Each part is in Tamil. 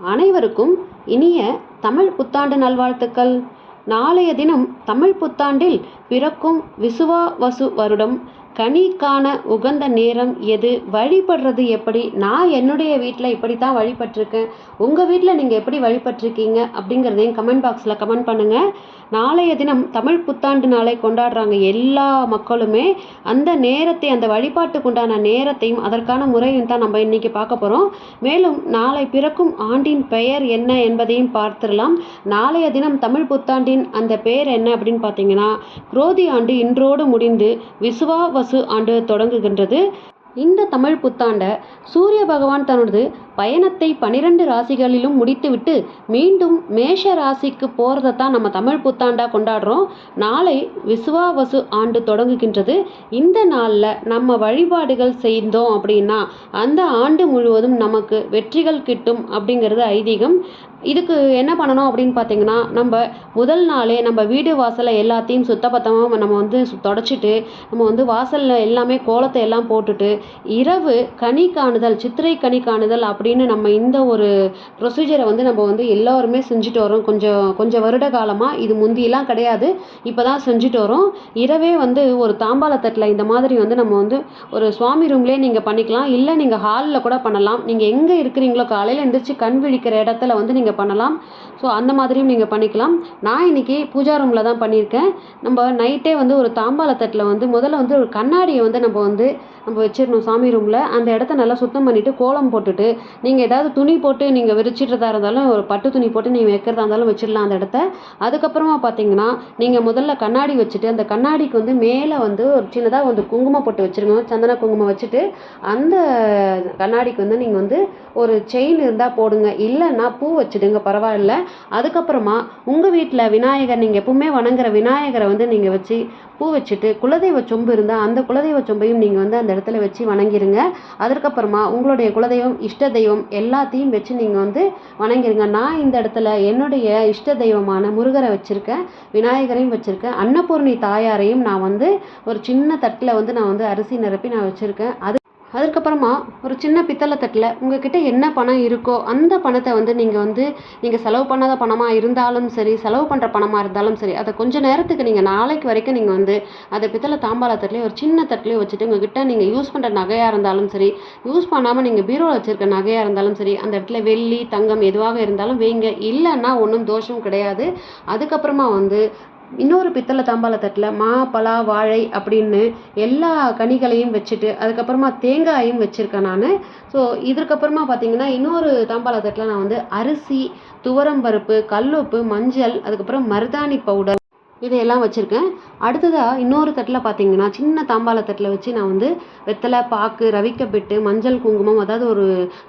அனைவருக்கும் இனிய தமிழ் புத்தாண்டு நல்வாழ்த்துக்கள். நாளைய தினம் தமிழ் புத்தாண்டில் பிறக்கும் விசுவாவசு வருடம் கனி காண உகந்த நேரம் எது? வழிபடுறது எப்படி? நான் என்னுடைய வீட்டில் இப்படி தான் வழிபட்டிருக்கேன். உங்கள் வீட்டில் நீங்கள் எப்படி வழிபட்டிருக்கீங்க? அப்படிங்கிறதையும் கமெண்ட் பாக்ஸில் கமெண்ட் பண்ணுங்கள் நாளைய தினம் தமிழ் புத்தாண்டு நாளை கொண்டாடுறாங்க எல்லா மக்களுமே. அந்த நேரத்தை அந்த வழிபாட்டுக்கு உண்டான நேரத்தையும் அதற்கான முறையும் தான் நம்ம இன்றைக்கி பார்க்க போகிறோம் மேலும் நாளை பிறக்கும் ஆண்டின் பெயர் என்ன என்பதையும் பார்த்துடலாம். நாளைய தினம் தமிழ் புத்தாண்டின் அந்த பெயர் என்ன அப்படின்னு பார்த்தீங்கன்னா குரோதி ஆண்டு இன்றோடு முடிந்து விசுவாவசு ஆண்டு தொடங்குகின்றது. இந்த தமிழ் புத்தாண்டை சூரிய பகவான் தனது பயணத்தை பனிரெண்டு ராசிகளிலும் முடித்துவிட்டு மீண்டும் மேஷ ராசிக்கு போகிறத தான் நம்ம தமிழ் புத்தாண்டாக கொண்டாடுறோம். நாளை விசுவாவசு ஆண்டு தொடங்குகின்றது. இந்த நாளில் நம்ம வழிபாடுகள் செய்தோம் அப்படின்னா அந்த ஆண்டு முழுவதும் நமக்கு வெற்றிகள் கிட்டும் அப்படிங்கிறது ஐதீகம். இதுக்கு என்ன பண்ணணும் அப்படின்னு பார்த்தீங்கன்னா நம்ம முதல் நாளே நம்ம வீடு வாசலை எல்லாத்தையும் சுத்தபத்தமாக நம்ம வந்து தொடச்சிட்டு நம்ம வந்து வாசலில் எல்லாமே கோலத்தை எல்லாம் போட்டுட்டு இரவு கனி காணுதல் சித்திரை கனி காணுதல் அப்படின்னு நம்ம இந்த ஒரு ப்ரொசீஜரை வந்து நம்ம வந்து எல்லாருமே செஞ்சுட்டு வரோம். கொஞ்சம் கொஞ்சம் வருட காலமாக இது முந்தியெல்லாம் கிடையாது. இப்போ தான் செஞ்சுட்டு வரோம். இரவே வந்து ஒரு தாம்பாளத்தட்டில் இந்த மாதிரி வந்து நம்ம வந்து ஒரு சுவாமி ரூம்லேயே நீங்கள் பண்ணிக்கலாம். இல்லை நீங்கள் ஹாலில் கூட பண்ணலாம். நீங்கள் எங்கே இருக்கிறீங்களோ காலையில் எந்திரிச்சு கண் விழிக்கிற இடத்துல வந்து நீங்கள் பண்ணலாம். ஸோ அந்த மாதிரியும் நீங்கள் பண்ணிக்கலாம். நான் இன்னைக்கு பூஜா ரூமில் தான் பண்ணியிருக்கேன். நம்ம நைட்டே வந்து ஒரு தாம்பாளத்தட்டில் வந்து முதல்ல வந்து ஒரு கண்ணாடியை வந்து நம்ம வந்து நம்ம வச்சிடணும் சாமி ரூமில். அந்த இடத்த நல்லா சுத்தம் பண்ணிவிட்டு கோலம் போட்டுட்டு நீங்கள் ஏதாவது துணி போட்டு நீங்கள் விரிச்சிட்றதா இருந்தாலும் ஒரு பட்டு துணி போட்டு நீங்கள் வைக்கிறதா இருந்தாலும் வச்சிடலாம் அந்த இடத்த. அதுக்கப்புறமா பார்த்தீங்கன்னா நீங்கள் முதல்ல கண்ணாடி வச்சுட்டு அந்த கண்ணாடிக்கு வந்து மேலே வந்து ஒரு சின்னதாக வந்து குங்குமம் போட்டு வச்சுருங்க. சந்தன குங்குமம் வச்சுட்டு அந்த கண்ணாடிக்கு வந்து நீங்கள் வந்து ஒரு செயின் இருந்தால் போடுங்க. இல்லைன்னா பூ வச்சுடுங்க பரவாயில்ல. அதுக்கப்புறமா உங்கள் வீட்டில் விநாயகர் நீங்கள் எப்பவுமே வணங்குற விநாயகரை வந்து நீங்கள் வச்சு பூ வச்சுட்டு குலதெய்வ சொம்பு இருந்தால் அந்த குலதெய்வ சொம்பையும் நீங்கள் வந்து அந்த இடத்துல வச்சு வணங்கிருங்க. அதற்கப்புறமா உங்களுடைய குலதெய்வம் இஷ்ட தெய்வம் எல்லாத்தையும் வச்சு நீங்கள் வந்து வணங்கிருங்க. நான் இந்த இடத்துல என்னுடைய இஷ்ட தெய்வமான முருகரை வச்சுருக்கேன் விநாயகரையும் வச்சுருக்கேன் அன்னபூர்ணி தாயாரையும் நான் வந்து ஒரு சின்ன தட்டில் வந்து நான் வந்து அரிசி நிரப்பி நான் வச்சுருக்கேன். அது அதுக்கப்புறமா ஒரு சின்ன பித்தளை தட்டில் உங்ககிட்ட என்ன பணம் இருக்கோ அந்த பணத்தை வந்து நீங்கள் வந்து நீங்கள் செலவு பண்ணாத பணமாக இருந்தாலும் சரி செலவு பண்ணுற பணமாக இருந்தாலும் சரி அதை கொஞ்சம் நேரத்துக்கு நீங்கள் நாளைக்கு வரைக்கும் நீங்கள் வந்து அதை பித்தளை தாம்பாள தட்டிலையும் ஒரு சின்ன தட்டிலையும் வச்சுட்டு உங்ககிட்ட நீங்கள் யூஸ் பண்ணுற நகையாக இருந்தாலும் சரி யூஸ் பண்ணாமல் நீங்கள் பீரோவில் வச்சுருக்க நகையாக இருந்தாலும் சரி அந்த இடத்துல வெள்ளி தங்கம் எதுவாக இருந்தாலும் வைங்க. இல்லைன்னா ஒன்றும் தோஷம் கிடையாது. அதுக்கப்புறமா வந்து இன்னொரு பித்தளை தாம்பாள தட்டில் மா பலா வாழை அப்படின்னு எல்லா கனிகளையும் வச்சுட்டு அதுக்கப்புறமா தேங்காயும் வச்சுருக்கேன் நான். ஸோ இதுக்கப்புறமா பார்த்தீங்கன்னா இன்னொரு தாம்பாள தட்டில் நான் வந்து அரிசி துவரம்பருப்பு கல்லுப்பு மஞ்சள் அதுக்கப்புறம் மருதாணி பவுடர் இதையெல்லாம் வச்சுருக்கேன். அடுத்ததாக இன்னொரு தட்டில் பார்த்தீங்கன்னா சின்ன தாம்பாள தட்டில் வச்சு நான் வந்து வெத்தலை பாக்கு ரவிக்கப்பிட்டு மஞ்சள் குங்குமம் அதாவது ஒரு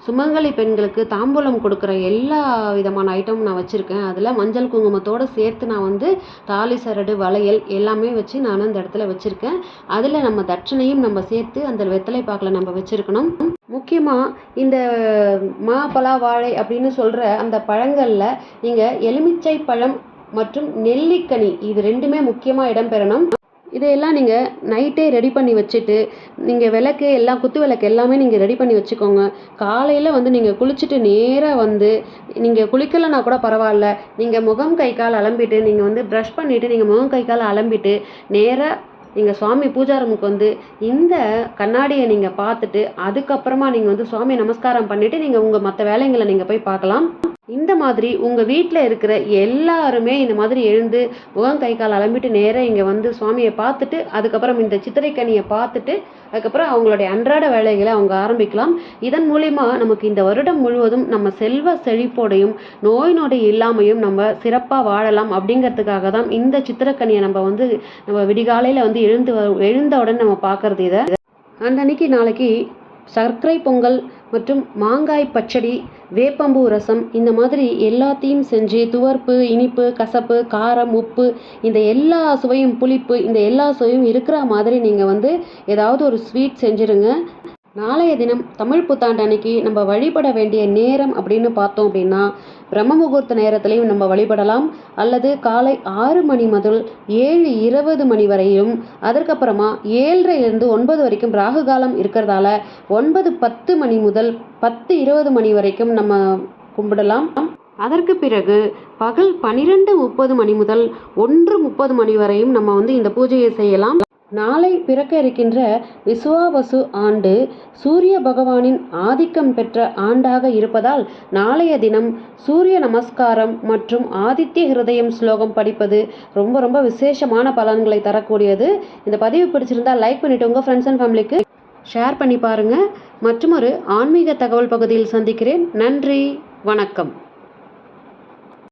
சுமங்கலி பெண்களுக்கு தாம்பூலம் கொடுக்குற எல்லா விதமான ஐட்டமும் நான் வச்சுருக்கேன். அதில் மஞ்சள் குங்குமத்தோடு சேர்த்து நான் வந்து தாலி சரடு வளையல் எல்லாமே வச்சு நான் அந்த இடத்துல வச்சுருக்கேன். அதில் நம்ம தட்சணையும் நம்ம சேர்த்து அந்த வெத்தலை பாக்கில் நம்ம வச்சுருக்கணும். முக்கியமாக இந்த மா பலா வாழை அப்படின்னு சொல்கிற அந்த பழங்களில் நீங்கள் எலுமிச்சை பழம் மற்றும் நெல்லிக்கனி இது ரெண்டுமே முக்கியமாக இடம்பெறணும். இதையெல்லாம் நீங்கள் நைட்டே ரெடி பண்ணி வச்சுட்டு நீங்கள் விளக்கு எல்லாம் குத்து விளக்கு எல்லாமே நீங்கள் ரெடி பண்ணி வச்சுக்கோங்க. காலையில் வந்து நீங்கள் குளிச்சுட்டு நேராக வந்து நீங்கள் குளிக்கலைன்னா கூட பரவாயில்ல. நீங்கள் முகம் கை கால் அலம்பிட்டு நீங்கள் வந்து ப்ரஷ் பண்ணிவிட்டு நீங்கள் முகம் கை கால் அலம்பிட்டு நேராக நீங்கள் சுவாமி பூஜா ரூமுக்கு வந்து இந்த கண்ணாடியை நீங்கள் பார்த்துட்டு அதுக்கப்புறமா நீங்கள் வந்து சுவாமி நமஸ்காரம் பண்ணிவிட்டு நீங்கள் உங்கள் மற்ற வேலைங்களை நீங்கள் போய் பார்க்கலாம். இந்த மாதிரி உங்கள் வீட்டில் இருக்கிற எல்லாருமே இந்த மாதிரி எழுந்து முகம் கை கால் அலம்பிட்டு நேராக இங்கே வந்து சுவாமியை பார்த்துட்டு அதுக்கப்புறம் இந்த சித்திரைக்கனியை பார்த்துட்டு அதுக்கப்புறம் அவங்களுடைய அன்றாட வேலைகளை அவங்க ஆரம்பிக்கலாம். இதன் மூலிமா நமக்கு இந்த வருடம் முழுவதும் நம்ம செல்வ செழிப்போடையும் நோய் நொடி இல்லாமையும் நம்ம சிறப்பாக வாழலாம் அப்படிங்கிறதுக்காக தான் இந்த சித்திரக்கனியை நம்ம வந்து நம்ம விடிகாலையில் வந்து எழுந்து வ- எழுந்த உடனே நம்ம பார்க்கறது இதை. அந்த அன்னைக்கு நாளைக்கு சர்க்கரை பொங்கல் மற்றும் மாங்காய் பச்சடி வேப்பம்பூ ரசம் இந்த மாதிரி எல்லாத்தையும் செஞ்சு துவர்ப்பு இனிப்பு கசப்பு காரம் உப்பு இந்த எல்லா சுவையும் புளிப்பு இந்த எல்லா சுவையும் இருக்கிற மாதிரி நீங்கள் வந்து ஏதாவது ஒரு ஸ்வீட் செஞ்சுருங்க. நாளைய தினம் தமிழ் புத்தாண்டு அன்னைக்கு நம்ம வழிபட வேண்டிய நேரம் அப்படின்னு பார்த்தோம் அப்படின்னா பிரம்ம முகூர்த்த நேரத்திலையும் நம்ம வழிபடலாம். அல்லது காலை ஆறு மணி முதல் ஏழு இருபது மணி வரையும் அதற்கப்புறமா ஏழரைலேருந்து ஒன்பது வரைக்கும் ராகு காலம் இருக்கிறதால ஒன்பது பத்து மணி முதல் பத்து இருபது மணி வரைக்கும் நம்ம கும்பிடலாம். அதற்கு பிறகு பகல் பனிரெண்டு முப்பது மணி முதல் ஒன்று முப்பது மணி வரையும் நம்ம வந்து இந்த பூஜையை செய்யலாம். நாளை பிறக்க இருக்கின்ற விசுவாவசு ஆண்டு சூரிய பகவானின் ஆதிக்கம் பெற்ற ஆண்டாக இருப்பதால் நாளைய தினம் சூரிய நமஸ்காரம் மற்றும் ஆதித்ய ஹிருதயம் ஸ்லோகம் படிப்பது ரொம்ப ரொம்ப விசேஷமான பலன்களை தரக்கூடியது. இந்த பதிவு பிடிச்சிருந்தா லைக் பண்ணிவிட்டு உங்கள் ஃப்ரெண்ட்ஸ் அண்ட் ஃபேமிலிக்கு ஷேர் பண்ணி பாருங்கள் மற்றும் ஒரு ஆன்மீக தகவல் பகுதியில் சந்திக்கிறேன். நன்றி. வணக்கம்.